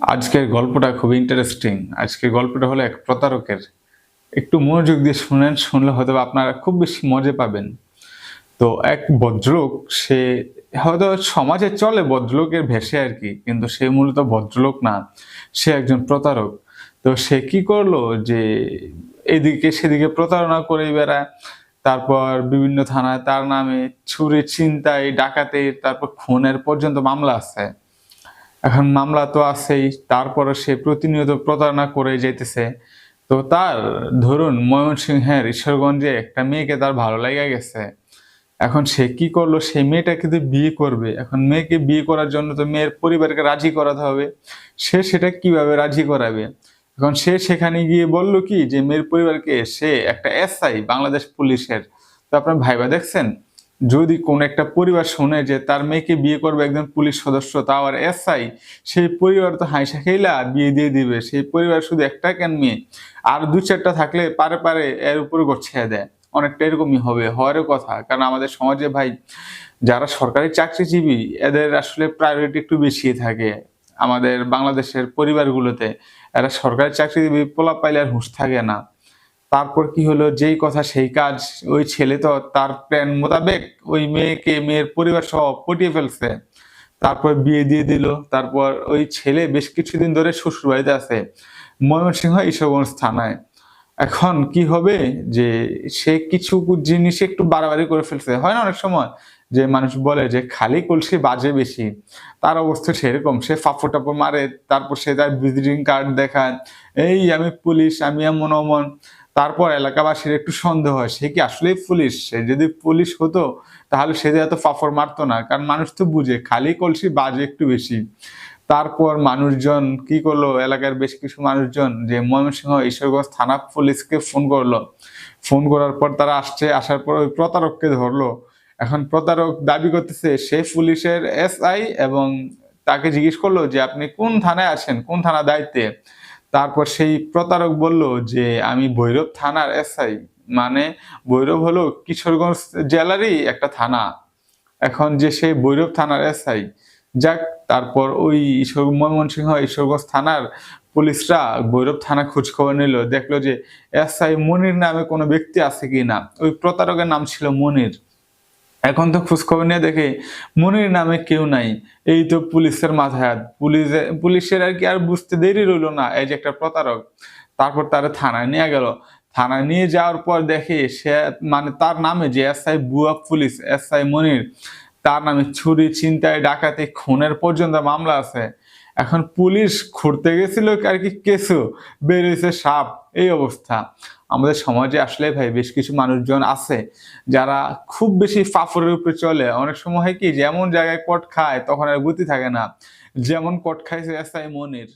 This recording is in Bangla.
আজকের গল্পটা খুব ইন্টারেস্টিং আজকের গল্পটা হলো এক প্রতারকের। একটু মনোযোগ দিয়ে শুনেন, শুনলে হয়তো আপনারা খুব বেশি মজা পাবেন। তো এক ভদ্রলোক, সে হয়তো সমাজে চলে ভদ্রলোকের ভেসে আর কি, কিন্তু সে মূলত ভদ্রলোক না, সে একজন প্রতারক। তো সে কি করল যে, এদিকে সেদিকে প্রতারণা করে বেড়ায়, তারপর বিভিন্ন থানায় তার নামে ছুরি ছিনতাই ডাকাতি তারপর খুনের পর্যন্ত মামলা আছে। এখন মামলা তো আছেই তারপরে সে প্রতিনিয়ত প্রতারণা করে যেতেছে তো তার, ধরুন, ময়মনসিংহের ঈশ্বরগঞ্জে একটা মেয়েকে তার ভালো লেগে গেছে। এখন সে কি করল? সেই মেয়েটা কিন্তু বিয়ে করবে। এখন মেয়েকে বিয়ে করার জন্য তো মেয়ের পরিবারকে রাজি করাতে হবে। সে সেটা কীভাবে রাজি করাবে? এখন সে সেখানে গিয়ে বলল কি যে, মেয়ের পরিবারকে সে একটা এসআই, বাংলাদেশ পুলিশের। তো আপনার ভাইবা দেখছেন? যদি কোন একটা পরিবার শুনে যে তার মেয়েকে বিয়ে করবে একজন পুলিশ সদস্য, তাও আর এসআই, সেই পরিবার তো হাইসা খেলা বিয়ে দিয়ে দিবে। সেই পরিবার শুধু একটা কেন মেয়ে? আর দু চারটা থাকলে পারে পারে এর উপরে গচ্ছিয়ে দেয়। অনেকটা এরকমই হবে, হওয়ারও কথা। কারণ আমাদের সমাজে ভাই, যারা সরকারি চাকরিজীবী, এদের আসলে প্রায়োরিটি একটু বেশি থাকে। আমাদের বাংলাদেশের পরিবারগুলোতে এরা সরকারি চাকরিজীবী পোলা পাইলে আর হুঁশ থাকে না। তারপর কি হলো? যেই কথা সেই কাজ ওই ছেলে তো তার প্ল্যান মোতাবেক ওই মেয়েকে, মেয়ের পরিবার সহ পটিয়ে ফেলছে। তারপর বিয়ে দিয়ে দিল। তারপর ওই ছেলে বেশ কিছুদিন ধরে শ্বশুর বাড়িতে আছে, ময়মনসিংহ ঈশ্বরগঞ্জ থানায়। এখন কি হবে? যে সে কিছু জিনিস একটু বাড়াবাড়ি করে ফেলছে। হয় না অনেক সময় যে মানুষ বলে যে খালি কলসি বাজে বেশি। তার অবস্থা সেরকম। সে ফাফো টাপো মারে, তারপর সে তার ভিজিটিং কার্ড দেখায়। এই আমি পুলিশ, আমি এমন অমন তারপর এলাকাবাসীর একটু সন্দেহ হয়, সে কি আসলেই পুলিশ? সে যদি পুলিশ হতো, তাহলে সে এত ফাফর মারতো না। কারণ মানুষ তো বুঝে, খালি কলসি বাজে একটু বেশি। তারপর মানুষজন কি করল? এলাকার বেশ কিছু মানুষজন যে ময়মনসিংহ ঈশ্বরগঞ্জ থানা পুলিশকে ফোন করল। ফোন করার পর তারা আসছে, আসার পর ওই প্রতারককে ধরলো। এখন প্রতারক দাবি করতেছে, সে পুলিশের এসআই এবং তাকে জিজ্ঞেস করল যে, আপনি কোন থানায় আছেন? কোন থানা দায়িত্বে? তারপর সেই প্রতারক বলল যে, আমি ভৈরব থানার এসআই। মানে ভৈরব হলো কিশোরগঞ্জ জেলারই একটা থানা। এখন যে সেই ভৈরব থানার এসআই। যাক, তারপর ওই ঈশ্বর ময়মনসিংহ ঈশ্বরগঞ্জ থানার পুলিশরা ভৈরব থানা খোঁজখবর নিল। দেখল যে, এসআই মনির নামে কোনো ব্যক্তি আছে কি না ওই প্রতারকের নাম ছিল মনির। এখন তো খোঁজ খবর নিয়ে দেখে মনির নামে কেউ নাই। এই তো পুলিশের মাথায় হাত। পুলিশে, পুলিশের আর কি আর বুঝতে দেরি রইল না। এই যে একটা প্রতারক। তারপর তারা থানায় নিয়ে গেল। থানায় নিয়ে যাওয়ার পর দেখে সে মানে তার নামে যে এসআই বুয়া পুলিশ, এসআই মনির, তার নামে ছুরি, ছিনতাই, ডাকাতি, খুনের পর্যন্ত মামলা আছে। এখন পুলিশ খুঁড়তে গেছিল আর কি কেসু বেরিয়েছে সাপ, এই অবস্থা। আমাদের সমাজে আসলে ভাই বেশ কিছু মানুষজন আছে যারা খুব বেশি ফাফরের উপরে চলে। অনেক সময় হয় কি, যেমন জায়গায় কট খায়, তখন আর গতি থাকে না। যেমন কট খাইছে মনের মনির।